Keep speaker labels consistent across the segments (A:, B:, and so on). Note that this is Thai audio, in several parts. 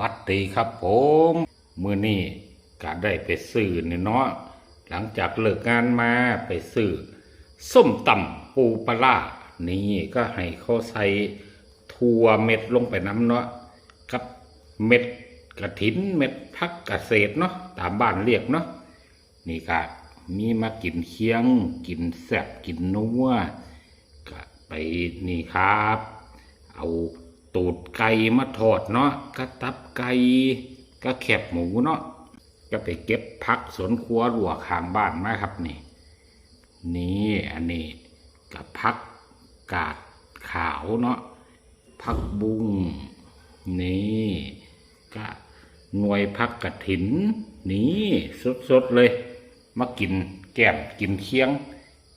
A: วัสดีครับผมมือนี้ก็ได้ไปซื้อนี่เนาะหลังจากเลิกงานมาไปซื้อส้มตำปูปลานี่ก็ให้เขาใส่ถั่วเม็ดลงไปน้ำเนาะกับเม็ดกระถินเม็ดพักเกษตรเนาะตามบ้านเรียกเนาะนี่ก็มีมากินเคียง กินแซ่บกินนัวก็ไปนี่ครับ เอา ตูดไก่มาทอดเนาะกระตับไก่ก็แคบหมูเนาะก็ไปเก็บพักสวนครัวหลวข้างบ้านมาครับนี่ นี่อันนี้กับพักกาดขาวเนาะพักบุ้งนี่ก็หน่วยพักกระถิน นี่สดๆเลย มากินแก้มกินเคียง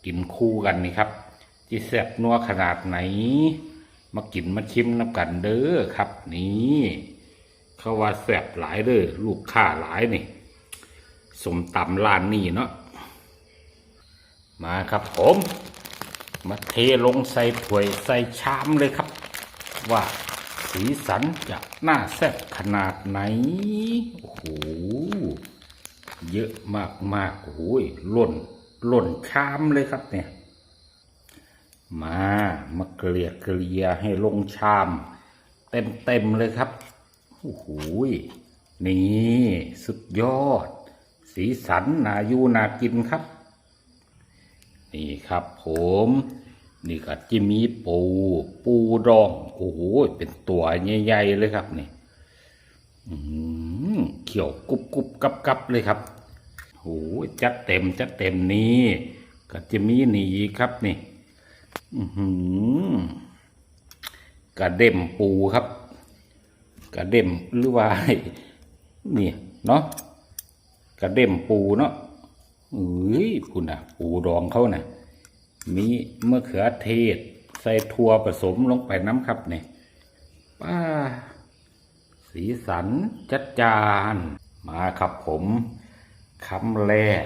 A: กินคู่กันนี่ครับที่แซ่บนัวขนาดไหน มากินมาชิมน้ำกันเด้อครับ นี่เขาว่าแซ่บหลายเด้อลูกค้าหลายนี่สมตำร้านนี่เนาะมาครับผม มาเทลงใส่ถ้วยใส่ชามเลยครับ ว่าสีสันจะน่าแซ่บขนาดไหน โอ้โห เยอะมากมากโอ้โหล่นล่นชามเลยครับเนี่ย มามาเกลี่ยเกลี่ยให้ลงชาม เต็มเต็มเลยครับโอ้โหนี่สุดยอด สีสันนายูนากินครับ นี่ครับผม นี่ก็จะมีปู ปูดอง โอ้โหเป็นตัวใหญ่ๆเลยครับนี่อืมเขียวกรุบกรุบกับกับเลยครับโอ้โหจัดเต็มจัดเต็มนี่ก็จะมีนี่ครับนี่ กระเด็มปูครับ กระเด็มหรือว่านี่เนาะกระเด็มปูเนาะเอ้ยคุณน่ะปูดองเขาน่ะ มีมะเขือเทศ ใส่ถั่วผสมลงไปน้ำครับเนี่ยป้า สีสันจัดจาน มาครับผมคำแรก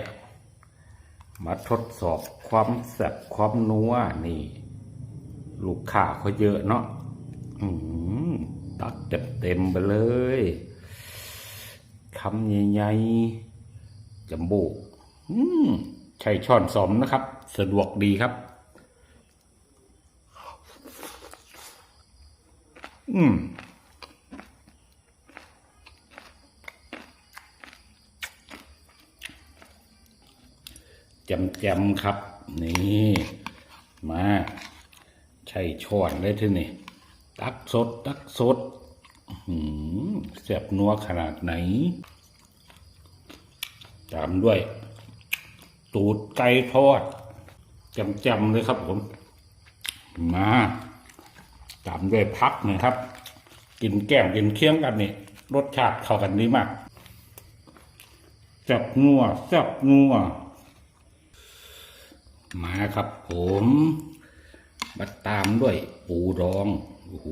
A: มาทดสอบความแซ่บความนัวนี่ ลูกค้าเขาเยอะเนาะอืมตักเต็มเต็มไปเลยคำใหญ่ๆจำโบกอืมใช้ช้อนสอมนะครับ สะดวกดีครับ อืม จำแจมๆครับ นี่ มาใช่ช้อนเลยที่นี่ ตักสด ตักสดอื้อหือแซ่บนัวขนาดไหน ตามด้วย ตูดไก่ทอดจำๆเลยครับผม มาตามด้วยพักหน่อยครับ กินแก้มกินเคี้ยงกันนี่รสชาติเข้ากันดีมากแซ่บนัวแซ่บนัว มาครับผมมาตามด้วยปูดองโอ้โห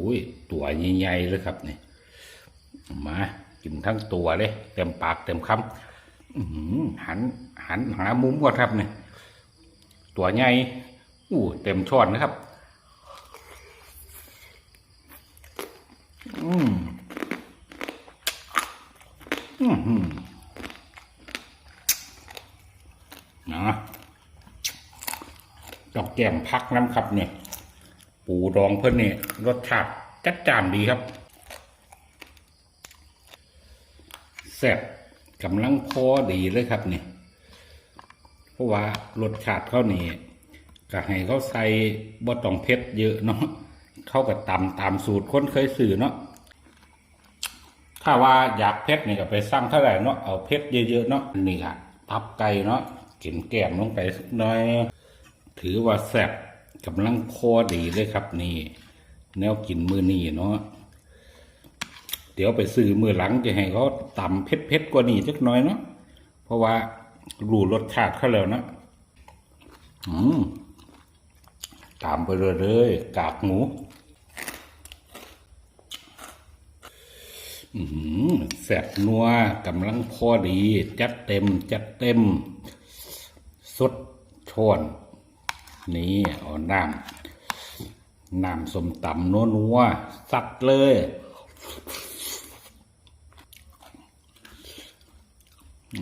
A: ตัวใหญ่ๆเลยครับนี่มากินทั้งตัวเลยเต็มปากเต็มคำอื้อหือหันหันหามุมก่อนครับเนี่ยตัวใหญ่อู้เต็มช้อนนะครับ อืมอืมอืมนะ ดอกแก้มพักน้ำครับเนี่ย ปูดองเพื่อนเนี่ยรสชาติจัดจ้านดีครับแซ่บกำลังพอดีเลยครับเนี่ยเพราะว่ารสชาติเขานี่ก็ให้เขาใส่บ่ต้องเผ็ดเยอะเนาะเขาก็ตำตามสูตรคนเคยสื่อเนาะถ้าว่าอยากเผ็ดนี่ก็ไปสั่งเท่าไหร่เนาะเอาเผ็ดเยอะๆเนาะนี่ค่ะตับไก่เนาะกินแก้มลงไปสักหน่อย ถือว่าแซ่บกำลังพอดีเลยครับนี่ แนวกินมือนี่เนาะเดี๋ยวไปซื้อมือหลังจะให้เขาตำเผ็ดๆกว่านี้สักหน่อยเนาะเพราะว่ารู้รสชาติเขาแล้วนะอืมตามไปเลยเลยกากหมูอืมแซ่บนัวกำลังพอดี จัดเต็ม จัดเต็ม สดชอน นี่เอาน้ำน้ำสมตำนัวนัวสัดเลย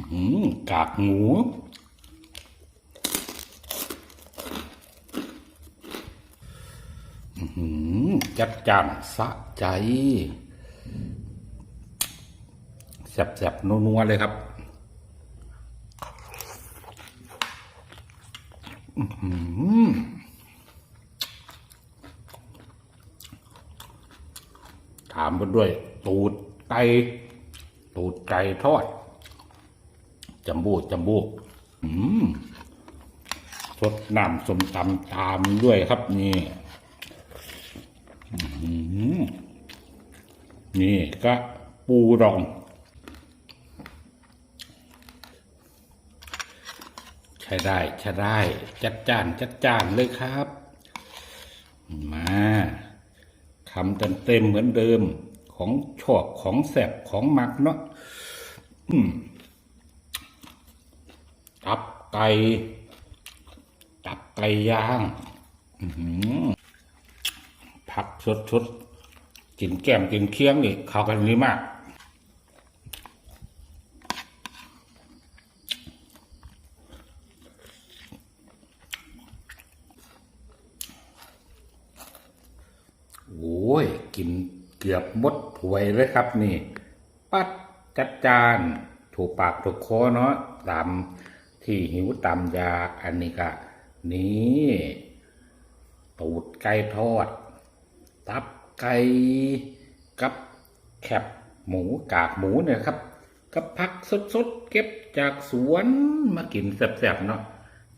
A: หือกากหมูหือจัดจานสะใจแซ่บๆนัวๆเลยครับอื้อหือถามกันด้วย ตูดไก่ตูดไก่ทอดจำบูจำบูอืมสดน้ำสมตำตามด้วยครับนี่อื้อหือนี่ก็ปูดอง ใช้ได้ใช้ได้ จัดจาน จัดจานเลยครับ มาำเต็มเต็มเหมือนเดิมของชอบของแสบของหมักเนาะตับไก่ตับไก่ย่างผักสดสดๆกินแก้มกินเคียงนี่เข้ากันดีมาก โอ้ย กินเกือบหมดถ้วยเลยครับนี่ ปัดจัดจาน ถูกปากถูกคอเนาะตามที่หิวตามอยากอันนี้ก็นี่ตูดไก่ทอด ตับไก่กับแคบหมูกากหมูเนี่ยครับ กับผักสดๆเก็บจากสวนมากินแซ่บๆเนาะ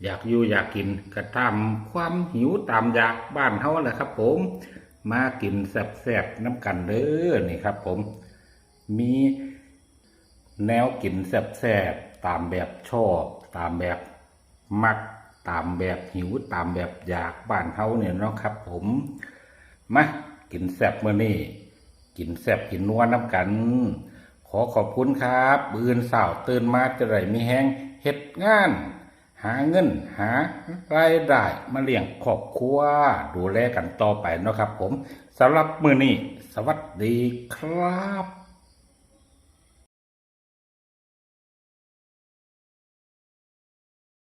A: อยากอยู่อยากกินก็ตามความหิวตามอยากบ้านเฮาแหละครับผม มากินแซ่บๆน้ำกันเด้อนี่ครับ ผมมีแนวกินแซ่บๆตามแบบชอบ ตามแบบมัก ตามแบบหิวตามแบบอยากบ้านเฮาเนี่ยเนาะครับ ผมมากินแซ่บเมื่อนี้กินแซ่บกินนัวน้ำกัน ขอขอบคุณครับ บืนสาวตื่นมาจะได้มีแห้งเฮ็ดงาน หาเงินหารายได้มาเลี้ยงครอบครัวดูแลกันต่อไปนะครับผมสำหรับมือนี้ สวัสดีครับ